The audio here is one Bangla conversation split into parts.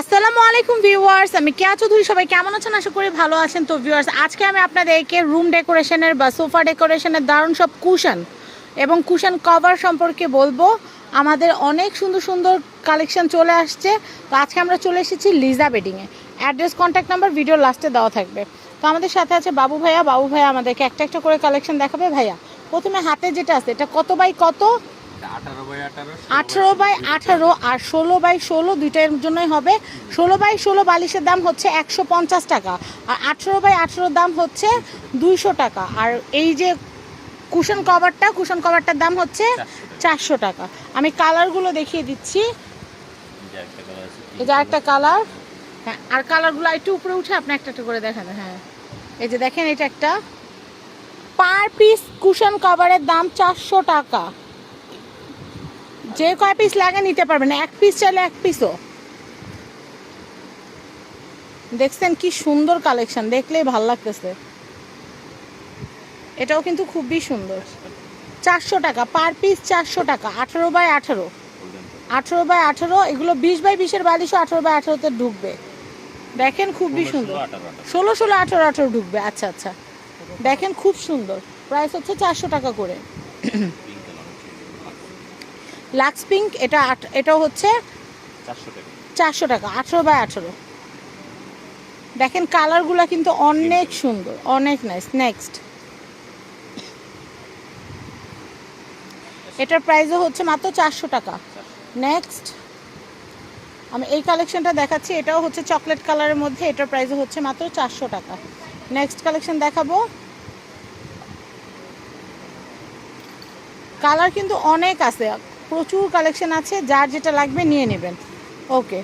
আসসালামু আলাইকুম ভিউয়ার্স, আমি কেয়া চৌধুরী, সবাই কেমন আছেন? আশা করি ভালো আছেন। তো ভিউয়ার্স, আজকে আমি আপনাদেরকে রুম ডেকোরেশনের বা সোফা ডেকোরেশনের দারুণ সব কুশন এবং কুশন কভার সম্পর্কে বলব। আমাদের অনেক সুন্দর সুন্দর কালেকশন চলে আসছে। তো আজকে আমরা চলে এসেছি লিজা বেডিংয়ে অ্যাড্রেস কন্ট্যাক্ট নাম্বার ভিডিও লাস্টে দেওয়া থাকবে। তো আমাদের সাথে আছে বাবু ভাইয়া। বাবু ভাইয়া আমাদেরকে একটা একটা করে কালেকশন দেখাবে ভাইয়া। প্রথমে হাতে যেটা আছে, এটা কত বাই কত? আঠারো বাই আঠারো আর ষোলো বাই ষোলো দুইটার জন্যই হবে। ষোলো বাই ষোলো বালিশের দাম হচ্ছে একশো পঞ্চাশ টাকা আর আঠারো বাই আঠারোর দাম হচ্ছে দুইশো টাকা। আর এই যে কুশন কভারটা কুশন কভারটার দাম হচ্ছে চারশো টাকা। আমি কালারগুলো দেখিয়ে দিচ্ছি। এই যে একটা কালার। হ্যাঁ আর কালারগুলো একটু উপরে উঠে আপনি একটা একটা করে দেখান। হ্যাঁ এই যে দেখেন এটা একটা। পার পিস কুশন কভারের দাম চারশো টাকা। যে কয় পিস লাগে নিতে পারবেন এক পিস চাইলে এক পিসও দেখছেন কি সুন্দর কালেকশন দেখলেই ভালো লাগতেছে। এটাও কিন্তু খুবই সুন্দর। চারশো টাকা পার পিস চারশো টাকা আঠারো বাই আঠারো। আঠারো বাই আঠারো এগুলো বিশ বাই বিশের বালিশও আঠারো বাই আঠারোতে ঢুকবে। দেখেন খুবই সুন্দর। ষোলো ষোলো আঠারো আঠারো ঢুকবে আচ্ছা আচ্ছা। দেখেন খুব সুন্দর। প্রাইস হচ্ছে চারশো টাকা করে। লাক্স পিঙ্ক এটা এটাও হচ্ছে চারশো টাকা। আঠেরো বাই আঠেরো। দেখেন কালারগুলো কিন্তু অনেক সুন্দর অনেক নাইস নেক্সট এটার প্রাইসও হচ্ছে মাত্র চারশো টাকা। নেক্সট আমি এই কালেকশনটা দেখাচ্ছি এটাও হচ্ছে চকলেট কালারের মধ্যে এটার প্রাইসও হচ্ছে মাত্র চারশো টাকা। নেক্সট কালেকশন দেখাবো। কালার কিন্তু অনেক আছে। প্রচুর কালেকশন আছে, যার যেটা লাগবে নিয়ে নেবেন। ওকে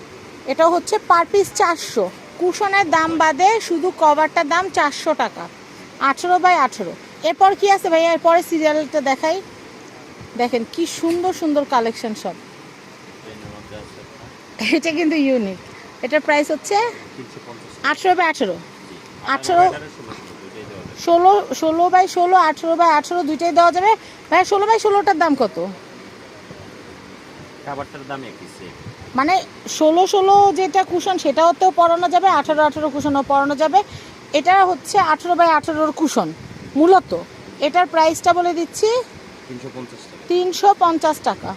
এটা হচ্ছে পার পিস চারশো। কুশনের দাম বাদে শুধু কভারটার দাম চারশো টাকা। আঠেরো বাই আঠেরো। এরপর কি আছে ভাইয়া? এরপরে সিরিয়ালটা দেখাই। দেখেন কি সুন্দর সুন্দর কালেকশন সব। এটা কিন্তু ইউনিক এটার প্রাইস হচ্ছে আঠেরো বাই আঠেরো। আঠেরো ষোলো ষোলো বাই ষোলো, আঠেরো বাই আঠেরো দুইটাই দেওয়া যাবে। ভাই ষোলো বাই ষোলোটার দাম কত? খাবারটার দাম একই সেম মানে ষোলো ষোলো যেটা কুশন সেটাওতেও পরানো যাবে আঠারো আঠারো কুশনও পরানো যাবে। এটা হচ্ছে আঠেরো বাই আঠারোর কুশন মূলত। এটার প্রাইসটা বলে দিচ্ছি তিনশো পঞ্চাশ টাকা।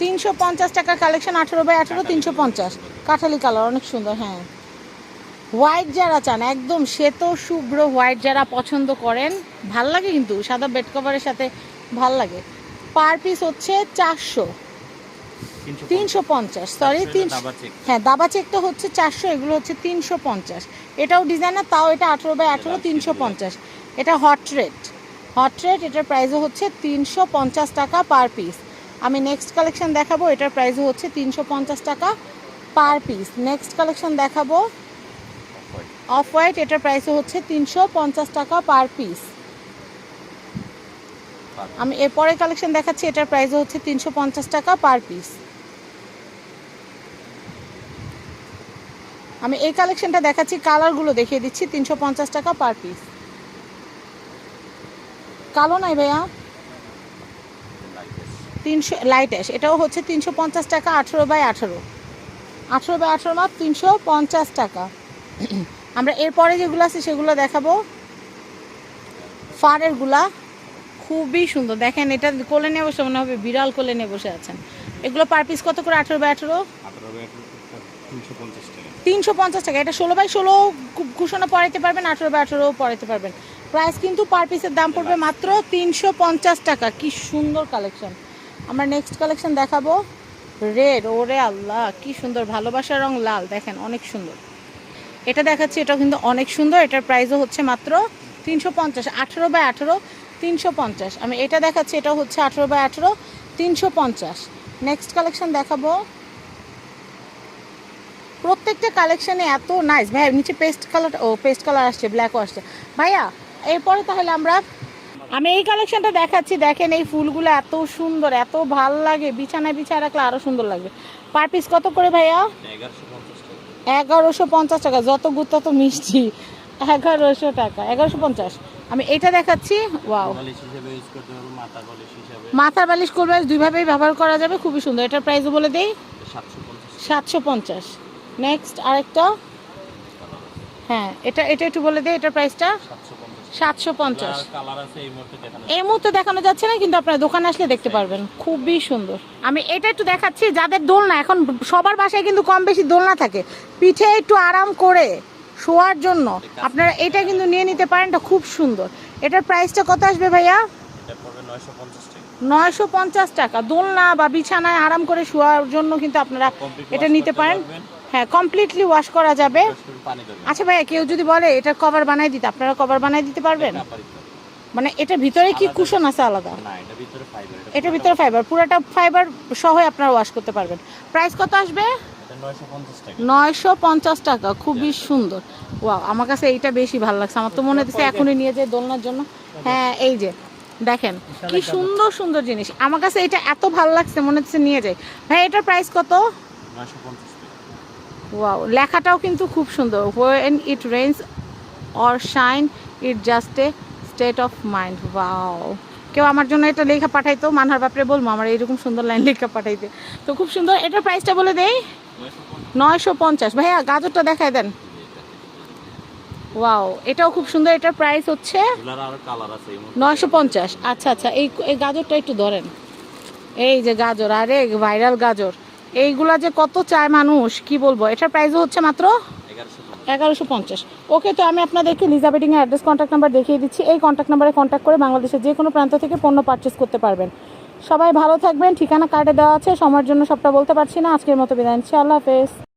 তিনশো পঞ্চাশ টাকার কালেকশন আঠেরো বাই আঠেরো তিনশো পঞ্চাশ। কাঠালি কালার অনেক সুন্দর হ্যাঁ। হোয়াইট যারা চান একদম শ্বেত শুভ্র হোয়াইট যারা পছন্দ করেন ভালো লাগে কিন্তু সাদা বেড কভারের সাথে ভালো লাগে। পার পিস হচ্ছে চারশো। তিনশো পঞ্চাশ সরি তিনশো হ্যাঁ দাবা চেক তো হচ্ছে চারশো এগুলো হচ্ছে তিনশো পঞ্চাশ। এটাও ডিজাইনার তাও এটা আঠেরো বাই আঠেরো তিনশো পঞ্চাশ। এটা হট রেট হট রেট এটার প্রাইসও হচ্ছে তিনশো পঞ্চাশ টাকা পার পিস আমি নেক্সট কালেকশন দেখাবো এটার প্রাইসও হচ্ছে তিনশো পঞ্চাশ টাকা পার পিস নেক্সট কালেকশন দেখাবো। অফ হোয়াইট এটার প্রাইসও হচ্ছে তিনশো পঞ্চাশ টাকা পার পিস আমি এরপরে কালেকশন দেখাচ্ছি এটার প্রাইসও হচ্ছে তিনশো পঞ্চাশ টাকা পার পিস আমি এই কালেকশনটা দেখাচ্ছি কালারগুলো দেখিয়ে দিচ্ছি তিনশো পঞ্চাশ টাকা পার পিস কালো নাই ভাইয়া? তিনশো লাইট অ্যাশ এটাও হচ্ছে তিনশো পঞ্চাশ টাকা আঠেরো বাই আঠেরো। আঠেরো বাই আঠেরো মাপ তিনশো পঞ্চাশ টাকা। আমরা এরপরে যেগুলো আছে সেগুলো দেখাবো। ফারেরগুলা। খুবই সুন্দর। দেখেন এটা কোলে নিয়ে বসে মনে হবে বিড়াল কোলে নিয়ে বসে আছেন। এগুলো পার পিস কত করে? আঠেরো বাই আঠেরো? আঠারো আঠারো তিনশো পঞ্চাশ টাকা। এটা ষোলো বাই ষোলো কুশনও পড়াইতে পারবেন আঠেরো বাই আঠেরোও পড়াইতে পারবেন। প্রাইস কিন্তু পার পিসের দাম পড়বে মাত্র তিনশো পঞ্চাশ টাকা। কি সুন্দর কালেকশন আমরা নেক্সট কালেকশন দেখাবো। রেড ওরে আল্লাহ কি সুন্দর। ভালোবাসার রং লাল। দেখেন অনেক সুন্দর। এটা দেখাচ্ছি এটা কিন্তু অনেক সুন্দর। এটার প্রাইসও হচ্ছে মাত্র তিনশো পঞ্চাশ। আঠেরো বাই আঠেরো তিনশো পঞ্চাশ। আমি এটা দেখাচ্ছি, এটা হচ্ছে আঠেরো বাই আঠেরো, তিনশো পঞ্চাশ। নেক্সট কালেকশন দেখাবো। প্রত্যেকটা কালেকশনে এত নাইস ভাই, নিচে পেস্ট কালার ও পেস্ট কালার আসছে ব্ল্যাকও আসছে। ভাইয়া, এরপরে তাহলে আমরা আমি এই কালেকশনটা দেখাচ্ছি। দেখেন এই ফুলগুলো এত সুন্দর, এত ভালো লাগে। বিছানায় বিছায় রাখলে আরও সুন্দর লাগবে। পার পিস কত করে ভাইয়া? এগারোশো পঞ্চাশ টাকা। যত গুড় তত মিষ্টি। এগারোশো টাকা, এগারোশো পঞ্চাশ। আমি এটা দেখাচ্ছি ওয়াও। মাথার বালিশ বালিশ দুইভাবেই ব্যবহার করা যাবে খুবই সুন্দর। এটার প্রাইসও বলে দেই সাতশো পঞ্চাশ। নেক্সট আরেকটা। হ্যাঁ এটা এটা একটু বলে দে এটার প্রাইসটা সাতশো পঞ্চাশ। সাতশো পঞ্চাশ। কালার আছে এই মুহূর্তে দেখানো এই মুহূর্তে দেখানো যাচ্ছে না কিন্তু আপনার দোকানে আসলে দেখতে পারবেন। খুবই সুন্দর। আমি এটা একটু দেখাচ্ছি যাদের দোলনা এখন সবার বাসায় কিন্তু কম বেশি দোলনা থাকে। পিঠে একটু আরাম করে। শোয়ার জন্য। আপনারা এটা কিন্তু নিয়ে নিতে পারেন এটা খুব সুন্দর। এটার প্রাইসটা কত আসবে ভাইয়া? নয়শো পঞ্চাশ টাকা। দোলনা বা বিছানায় আরাম করে শোয়ার জন্য কিন্তু আপনারা এটা নিতে পারেন। হ্যাঁ কমপ্লিটলি ওয়াশ করা যাবে। আচ্ছা ভাইয়া কেউ যদি বলে এটা কভার বানাই দিতে আপনারা কভার বানাই দিতে পারবেন। মানে এটার ভিতরে কি কুশন আছে আলাদা? এটা ভিতরে ফাইবার এটার ভিতরে ফাইবার পুরোটা ফাইবার সহই আপনারা ওয়াশ করতে পারবেন। প্রাইস কত আসবে? এটা নয়শো পঞ্চাশ টাকা। খুবই সুন্দর। ওয়াও আমার কাছে এইটা বেশি ভালো লাগছে। আমার তো মনে হচ্ছে এখনই নিয়ে যায় দোলনার জন্য। হ্যাঁ এই যে দেখেন কি সুন্দর সুন্দর জিনিস। আমার কাছে এটা এত ভালো লাগছে মনে হচ্ছে নিয়ে যাই। ভাই এটার প্রাইস কত? ওয়াও লেখাটাও কিন্তু খুব সুন্দর। When it rains or shine it just a state of mind wow কেউ আমার জন্য এটা লেখা পাঠাইতো মানহার বাপরে বলব আমার এইরকম সুন্দর লাইন লেখা পাঠাইতে। তো খুব সুন্দর এটার প্রাইসটা বলে দেই। নয়শো পঞ্চাশ। ভাইয়া গাজরটা দেখাই দেন। ওয়াও এটাও খুব সুন্দর। এটার প্রাইস হচ্ছে নয়শো পঞ্চাশ। আচ্ছা আচ্ছা এই এই গাজরটা একটু ধরেন। এই যে গাজর আরে ভাইরাল গাজর। এইগুলা যে কত চায় মানুষ কি বলব? এটার প্রাইসও হচ্ছে মাত্র এগারোশো পঞ্চাশ। ওকে তো আমি আপনাদেরকে লিজা বেডিংয়ের অ্যাড্রেস কন্ট্যাক্ট নাম্বার দেখিয়ে দিচ্ছি। এই কন্ট্যাক্ট নাম্বারে কন্ট্যাক্ট করে বাংলাদেশের যে কোনো প্রান্ত থেকে পণ্য পারচেস করতে পারবেন। সবাই ভালো থাকবেন। ঠিকানা কার্ডে দেওয়া আছে। সময়ের জন্য সবটা বলতে পারছি না। আজকের মতো বিদায় নিচ্ছি। আল্লাহ হাফেজ।